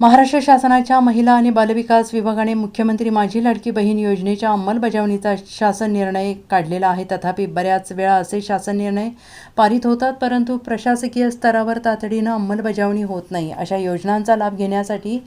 महाराष्ट्र शासनाच्या महिला आणि बालविकास विभागाने मुख्यमंत्री माझी लाडकी बहीण योजनेच्या अंमलबजावणीचा शासन निर्णय काढलेला आहे. तथापि बऱ्याच वेळा असे शासन निर्णय पारित होतात परंतु प्रशासकीय स्तरावर तातडीनं अंमलबजावणी होत नाही. अशा योजनांचा लाभ घेण्यासाठी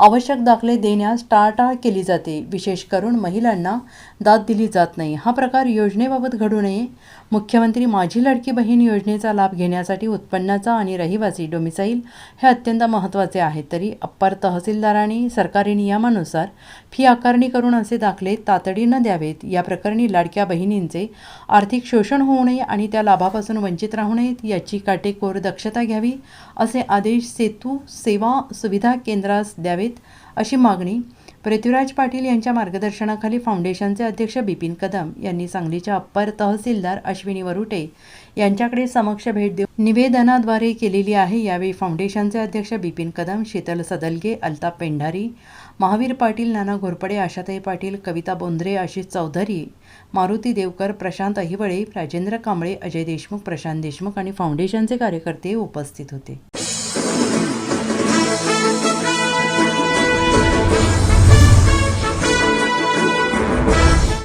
आवश्यक दाखले देण्यास टाळाटाळ केली जाते. विशेष करून महिलांना दाद दिली जात नाही. हा प्रकार योजनेबाबत घडू नये. मुख्यमंत्री माझी लाडकी बहीण योजनेचा लाभ घेण्यासाठी उत्पन्नाचा आणि रहिवासी डोमिसाईल हे अत्यंत महत्त्वाचे आहे. तरी अप्पर तहसीलदारांनी सरकारी नियमानुसार फी आकारणी करून असे दाखले तातडीनं द्यावेत. या प्रकरणी लाडक्या बहिणींचे आर्थिक शोषण होऊ नये आणि त्या लाभापासून वंचित राहू नयेत याची काटेकोर दक्षता घ्यावी असे आदेश सेतू सेवा सुविधा केंद्रास द्यावेत अशी मागणी पृथ्वीराज पाटील यांच्या मार्गदर्शनाखाली फाउंडेशनचे अध्यक्ष बिपिन कदम यांनी सांगलीच्या अप्पर तहसीलदार अश्विनी वरुटे यांच्याकडे समक्ष भेट देऊन निवेदनाद्वारे केलेली आहे. यावेळी फाउंडेशनचे अध्यक्ष बिपिन कदम शीतल सदलगे अल्ताप पेंढारी महावीर पाटील नाना घोरपडे आशाताई पाटील कविता बोंद्रे आशिष चौधरी मारुती देवकर प्रशांत अहिवळे राजेंद्र कांबळे अजय देशमुख प्रशांत देशमुख आणि फाउंडेशनचे कार्यकर्ते उपस्थित होते.